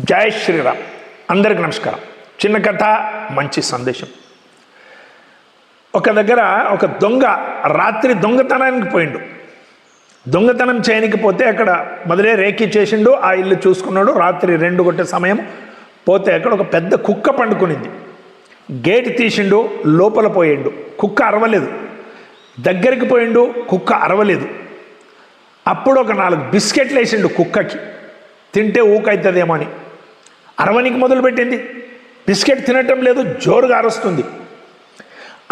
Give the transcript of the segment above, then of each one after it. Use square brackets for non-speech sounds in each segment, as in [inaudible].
జై శ్రీరామ్. అందరికి నమస్కారం. చిన్న కథ మంచి సందేశం. ఒక దగ్గర ఒక దొంగ రాత్రి దొంగతనానికి పోయిండు. దొంగతనం చేయనికి పోతే అక్కడ మొదలే రేఖి చేసిండు ఆ ఇల్లు చూసుకున్నాడు. రాత్రి రెండు గొట్టే సమయం పోతే అక్కడ ఒక పెద్ద కుక్క పండుకునింది. గేట్ తీసిండు లోపల పోయిండు. కుక్క అరవలేదు. దగ్గరికి పోయిండు కుక్క అరవలేదు. అప్పుడు ఒక నాలుగు బిస్కెట్లు వేసిండు కుక్కకి. తింటే ఊకైతుందేమో అని. అరవనికి మొదలుపెట్టింది. బిస్కెట్ తినటం లేదు జోరుగా అరుస్తుంది.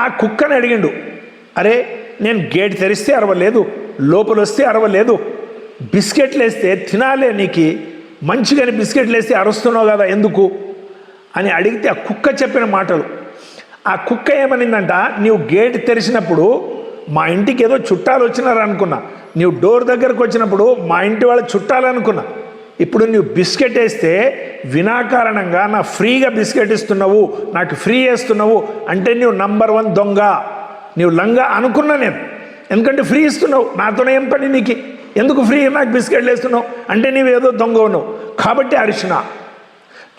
ఆ కుక్కని అడిగిండు అరే నేను గేట్ తెరిస్తే అరవలేదు లోపల వస్తే అరవలేదు. బిస్కెట్లు వేస్తే తినాలే నీకు మంచిగాని బిస్కెట్లు వేస్తే అరుస్తున్నావు కదా ఎందుకు? అని అడిగితే ఆ కుక్క చెప్పిన మాటలు. ఆ కుక్క ఏమనిందంట నీవు గేట్ తెరిచినప్పుడు మా ఇంటికి ఏదో చుట్టాలు వచ్చినారు అనుకున్నా నీవు డోర్ దగ్గరకు వచ్చినప్పుడు మా ఇంటి వాళ్ళ చుట్టాలనుకున్నా. ఇప్పుడు నువ్వు బిస్కెట్ వేస్తే వినాకారణంగా నా ఫ్రీగా బిస్కెట్ ఇస్తున్నావు నాకు ఫ్రీ వేస్తున్నావు అంటే నువ్వు నంబర్ వన్ దొంగ. నువ్వు లంగా అనుకున్నా నేను. ఎందుకంటే ఫ్రీ ఇస్తున్నావు నాతోనే ఏం పని నీకు? ఎందుకు ఫ్రీ నాకు బిస్కెట్లు వేస్తున్నావు? అంటే నీవు ఏదో దొంగ ఉన్నావు. కాబట్టి అరిచిన.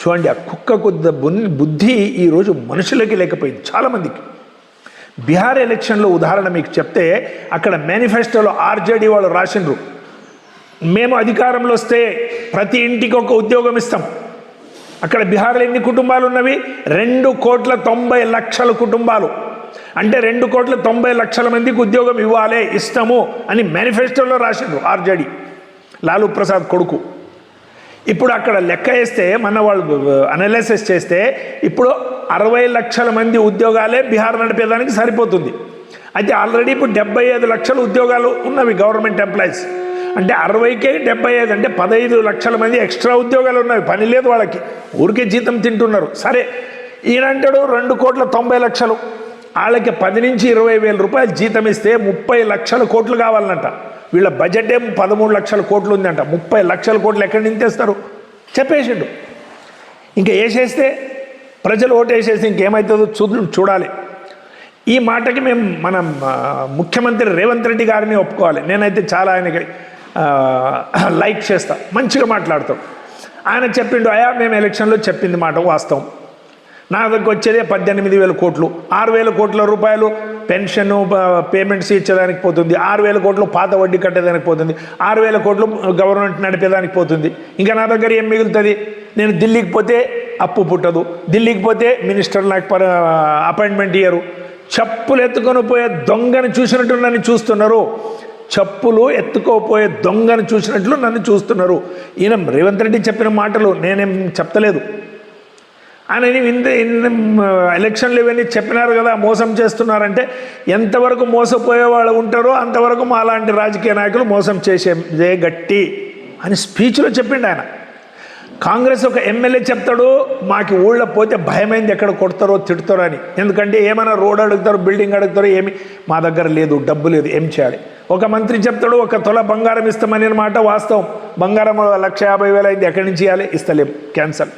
చూడండి ఆ కుక్క కొద్ద బున్- బుద్ధి ఈరోజు మనుషులకి లేకపోయింది చాలామందికి. బీహార్ ఎలక్షన్లో ఉదాహరణ మీకు చెప్తే అక్కడ మేనిఫెస్టోలో ఆర్జేడీ వాళ్ళు రాసిండ్రు. మేము అధికారంలో వస్తే ప్రతి ఇంటికి ఒక ఉద్యోగం ఇస్తాం. అక్కడ బీహార్లో ఎన్ని కుటుంబాలు ఉన్నవి? రెండు కోట్ల తొంభై లక్షల కుటుంబాలు. అంటే రెండు కోట్ల తొంభై లక్షల మందికి ఉద్యోగం ఇవ్వాలి ఇస్తాము అని మేనిఫెస్టోలో రాసిండ్రు ఆర్జేడి. లాలూ ప్రసాద్ కొడుకు. ఇప్పుడు అక్కడ లెక్క వేస్తే మన వాళ్ళు అనాలిసిస్ చేస్తే ఇప్పుడు అరవై లక్షల మంది ఉద్యోగాలే బీహార్ నడిపేదానికి సరిపోతుంది. అయితే ఆల్రెడీ ఇప్పుడు డెబ్బై ఐదు లక్షల ఉద్యోగాలు ఉన్నవి గవర్నమెంట్ ఎంప్లాయీస్. అంటే అరవైకే డెబ్బై ఐదు అంటే పదహైదు లక్షల మంది ఎక్స్ట్రా ఉద్యోగాలు ఉన్నాయి. పని లేదు వాళ్ళకి. ఊరికే జీతం తింటున్నారు. సరే ఈయనంటాడు రెండు కోట్ల తొంభై లక్షలు. వాళ్ళకి పది నుంచి ఇరవై వేల రూపాయలు జీతం ఇస్తే ముప్పై లక్షల కోట్లు కావాలంట. వీళ్ళ బడ్జెట్ ఏం పదమూడు లక్షల కోట్లు ఉందంట. ముప్పై లక్షల కోట్లు ఎక్కడి నుంచి తెస్తారు? చెప్పేసిండు. ఇంకా వేసేస్తే ప్రజలు ఓటేసేసి ఇంకేమవుతుందో చూ చూడాలి. ఈ మాటకి మేము మనం ముఖ్యమంత్రి రేవంత్ రెడ్డి గారిని ఒప్పుకోవాలి. నేనైతే చాలా ఆయనకి లైక్ చేస్తా మంచిగా మాట్లాడతాం. ఆయన చెప్పిండు అయా మేము ఎలక్షన్లో చెప్పింది మాట వాస్తవం. నా దగ్గర వచ్చేదే పద్దెనిమిది వేల కోట్లు. ఆరు వేల కోట్ల రూపాయలు పెన్షన్ పేమెంట్స్ ఇచ్చేదానికి పోతుంది. ఆరు వేల కోట్లు పాత వడ్డీ కట్టేదానికి పోతుంది. ఆరు వేల కోట్లు గవర్నమెంట్ నడిపేదానికి పోతుంది. ఇంకా నా దగ్గర ఏం మిగులుతుంది? నేను ఢిల్లీకి పోతే అప్పు పుట్టదు. ఢిల్లీకి పోతే మినిస్టర్ నాకు అపాయింట్మెంట్ ఇయ్యరు. చెప్పులు ఎత్తుకొని పోయే దొంగని చూసినట్టు నన్ను చూస్తున్నారు. చెప్పులు ఎత్తుకోపోయే దొంగను చూసినట్లు నన్ను చూస్తున్నారు. ఈయన రేవంత్ రెడ్డి చెప్పిన మాటలు నేనేం చెప్తలేదు. ఆయన ఇంత ఎలక్షన్లు ఇవన్నీ చెప్పినారు కదా మోసం చేస్తున్నారంటే ఎంతవరకు మోసపోయే వాళ్ళు ఉంటారో అంతవరకు మా లాంటి రాజకీయ నాయకులు మోసం చేసే గట్టి అని స్పీచ్లో చెప్పిండు ఆయన. కాంగ్రెస్ ఒక ఎమ్మెల్యే చెప్తాడు మాకు ఊళ్ళో పోతే భయమైంది ఎక్కడ కొడతారో తిడతారో అని. ఎందుకంటే ఏమైనా రోడ్ అడుగుతారు బిల్డింగ్ అడుగుతారో ఏమి మా దగ్గర లేదు డబ్బు లేదు ఏం చేయాలి? ఒక మంత్రి చెప్తాడు ఒక తొల బంగారం ఇస్తామని మాట వాస్తవం. బంగారం లక్ష యాభై వేలు అయింది ఎక్కడి నుంచి ఇవ్వాలి? ఇస్తలేం. క్యాన్సల్.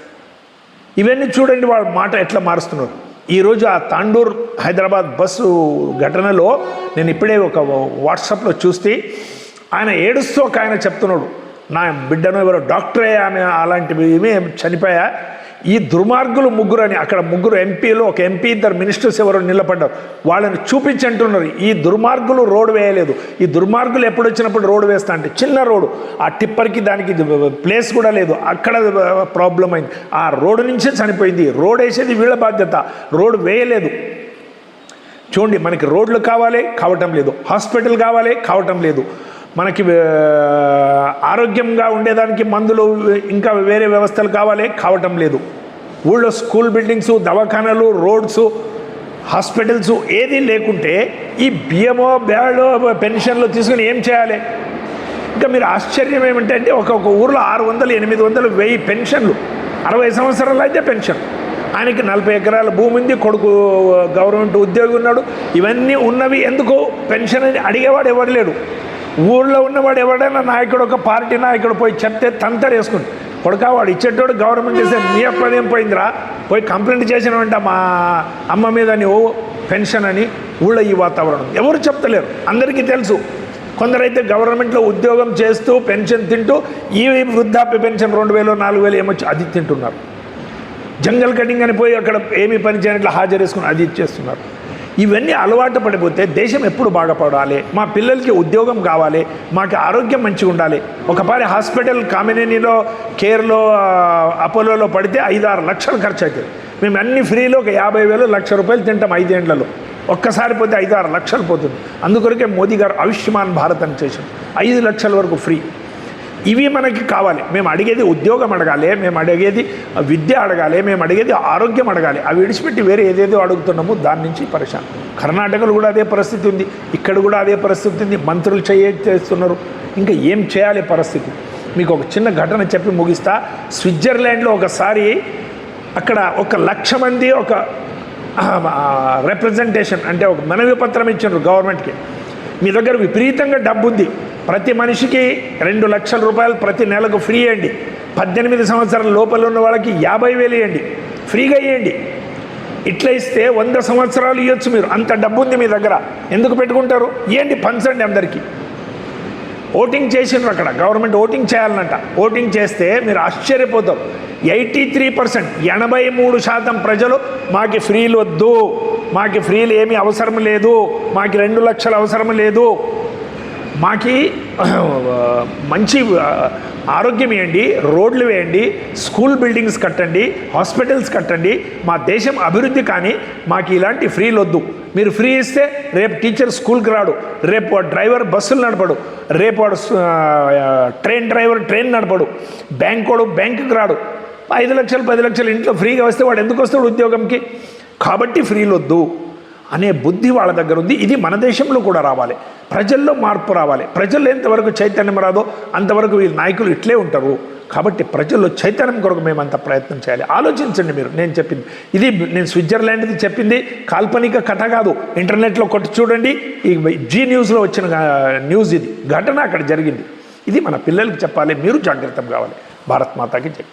ఇవన్నీ చూడండి వాళ్ళ మాట ఎట్లా మారుస్తున్నారు. ఈరోజు ఆ తాండూర్ హైదరాబాద్ బస్సు ఘటనలో నేను ఇప్పుడే ఒక వాట్సాప్లో చూస్తే ఆయన ఏడుస్తూ ఒక ఆయన చెప్తున్నాడు. నా బిడ్డను ఎవరో డాక్టరే ఆమె అలాంటివి ఏమీ చనిపోయా? ఈ దుర్మార్గులు ముగ్గురు అని అక్కడ ముగ్గురు ఎంపీలు ఒక ఎంపీ ఇద్దరు మినిస్టర్స్ ఎవరు నిలబడ్డారు. వాళ్ళని చూపించి అంటున్నారు ఈ దుర్మార్గులు రోడ్డు వేయలేదు. ఈ దుర్మార్గులు ఎప్పుడు వచ్చినప్పుడు రోడ్డు వేస్తా అంటే చిన్న రోడ్డు. ఆ టిప్పర్కి దానికి ప్లేస్ కూడా లేదు. అక్కడ ప్రాబ్లం అయింది. ఆ రోడ్డు నుంచే చనిపోయింది. రోడ్ వేసేది వీళ్ళ బాధ్యత. రోడ్డు వేయలేదు. చూడండి మనకి రోడ్లు కావాలి కావటం లేదు. హాస్పిటల్ కావాలి కావటం లేదు. మనకి ఆరోగ్యంగా ఉండేదానికి మందులు ఇంకా వేరే వ్యవస్థలు కావాలి కావటం లేదు. ఊళ్ళో స్కూల్ బిల్డింగ్స్ దవాఖానాలు రోడ్స్ హాస్పిటల్స్ ఏది లేకుంటే ఈ బియ్యమో బ్యాడో పెన్షన్లు తీసుకుని ఏం చేయాలి? ఇంకా మీరు ఆశ్చర్యం ఏమిటంటే అంటే ఒక్కొక్క ఊర్లో ఆరు వందలు ఎనిమిది వందలు వెయ్యి పెన్షన్లు అరవై సంవత్సరాలు అయితే పెన్షన్. ఆయనకి నలభై ఎకరాల భూమి ఉంది కొడుకు గవర్నమెంట్ ఉద్యోగి ఉన్నాడు. ఇవన్నీ ఉన్నవి ఎందుకు? పెన్షన్ అని అడిగేవాడు ఎవరు లేడు. ఊళ్ళో ఉన్నవాడు ఎవడైనా నాయకుడు ఒక పార్టీ నాయకుడు పోయి చెప్తే తంతరు వేసుకుని కొడుకా వాడు ఇచ్చేటోడు గవర్నమెంట్ చేసే నీ అప్పదేం పోయిందిరా? పోయి కంప్లైంట్ చేసినవంట మా అమ్మ మీద ఓ పెన్షన్ అని ఊళ్ళో ఈ వాతావరణం. ఎవరు చెప్తలేరు? అందరికీ తెలుసు. కొందరైతే గవర్నమెంట్లో ఉద్యోగం చేస్తూ పెన్షన్ తింటూ ఈ వృద్ధాప్య పెన్షన్ రెండు వేలు నాలుగు వేలు ఏమొచ్చు అది తింటున్నారు. జంగల్ కటింగ్ అని పోయి అక్కడ ఏమి పని చేయనట్లు హాజరేసుకుని అది ఇచ్చేస్తున్నారు ఇవన్నీ అలవాటు పడిపోతే దేశం ఎప్పుడు బాగుపడాలి మా పిల్లలకి ఉద్యోగం కావాలి మాకు ఆరోగ్యం మంచిగా ఉండాలి. ఒకపారి హాస్పిటల్ కామినేనిలో కేర్లో అపోలోలో పడితే ఐదు ఆరు లక్షలు ఖర్చు అవుతుంది మేము అన్ని ఫ్రీలో ఒక యాభై వేలు లక్ష రూపాయలు తింటాం ఐదేండ్లలో. ఒక్కసారి పోతే ఐదు ఆరు లక్షలు పోతుంది. అందుకొరకే మోదీ గారు ఆయుష్మాన్ భారత్ అని చేసాం ఐదు లక్షల వరకు ఫ్రీ. ఇవి మనకి కావాలి. మేము అడిగేది ఉద్యోగం అడగాలి మేము అడిగేది విద్య అడగాలి మేము అడిగేది ఆరోగ్యం అడగాలి. అవి విడిచిపెట్టి వేరే ఏదేదో అడుగుతున్నామో దాని నుంచి పరిశాన్ కర్ణాటకలో కూడా అదే పరిస్థితి ఉంది. ఇక్కడ కూడా అదే పరిస్థితి ఉంది. మంత్రులు చేయ చేస్తున్నారు. ఇంకా ఏం చేయాలి పరిస్థితి? మీకు ఒక చిన్న ఘటన చెప్పి ముగిస్తా. స్విట్జర్లాండ్లో ఒకసారి అక్కడ ఒక లక్ష మంది ఒక రిప్రజెంటేషన్ అంటే ఒక మనవి పత్రం ఇచ్చారు గవర్నమెంట్కి. మీ దగ్గర విపరీతంగా డబ్బు ఉంది ప్రతి మనిషికి రెండు లక్షల రూపాయలు ప్రతి నెలకు ఫ్రీ ఇవ్వండి. పద్దెనిమిది సంవత్సరాల లోపల ఉన్న వాళ్ళకి యాభై వేలు ఇవ్వండి. ఫ్రీగా ఇవ్వండి. ఇట్లా ఇస్తే వంద సంవత్సరాలు ఇవ్వచ్చు మీరు. అంత డబ్బు ఉంది మీ దగ్గర. ఎందుకు పెట్టుకుంటారు? ఇవ్వండి పంచండి అందరికీ. ఓటింగ్ చేసిండ్రు అక్కడ. గవర్నమెంట్ ఓటింగ్ చేయాలన్నట ఓటింగ్ చేస్తే మీరు ఆశ్చర్యపోతారు. ఎయిటీ త్రీ పర్సెంట్ ఎనభై మూడు శాతం ప్రజలు మాకు ఫ్రీలు వద్దు. మాకు ఫ్రీలు ఏమీ అవసరం లేదు. మాకు రెండు లక్షలు అవసరం లేదు. మాకి [clears throat] మంచి ఆరోగ్యం ఇవ్వండి రోడ్లు వేయండి స్కూల్ బిల్డింగ్స్ కట్టండి హాస్పిటల్స్ కట్టండి మా దేశం అభివృద్ధి కానీ మాకు ఇలాంటి ఫ్రీలు వద్దు. మీరు ఫ్రీ ఇస్తే రేపు టీచర్ స్కూల్కి రాడు రేపు డ్రైవర్ బస్సులు నడపడు రేపు వాడు ట్రైన్ డ్రైవర్ ట్రైన్ నడపడు బ్యాంక్ వాడు బ్యాంకుకి రాడు. ఐదు లక్షలు పది లక్షలు ఇంట్లో ఫ్రీగా వస్తే వాడు ఎందుకు వస్తాడు ఉద్యోగంకి? కాబట్టి ఫ్రీలు వద్దు. అనే బుద్ధి వాళ్ళ దగ్గర ఉంది. ఇది మన దేశంలో కూడా రావాలి. ప్రజల్లో మార్పు రావాలి. ప్రజల్లో ఎంతవరకు చైతన్యం రాదో అంతవరకు వీళ్ళ నాయకులు ఇట్లే ఉంటారు. కాబట్టి ప్రజల్లో చైతన్యం కొరకు మేము అంత ప్రయత్నం చేయాలి. ఆలోచించండి మీరు. నేను చెప్పింది. ఇది నేను స్విట్జర్లాండ్ది చెప్పింది. కాల్పనిక కథ కాదు. ఇంటర్నెట్లో కొట్టి చూడండి. ఈ జీ న్యూస్లో వచ్చిన న్యూస్ ఇది. ఘటన అక్కడ జరిగింది. ఇది మన పిల్లలకు చెప్పాలి. మీరు జాగ్రత్త కావాలి. భారత్ మాతాకి చెప్పి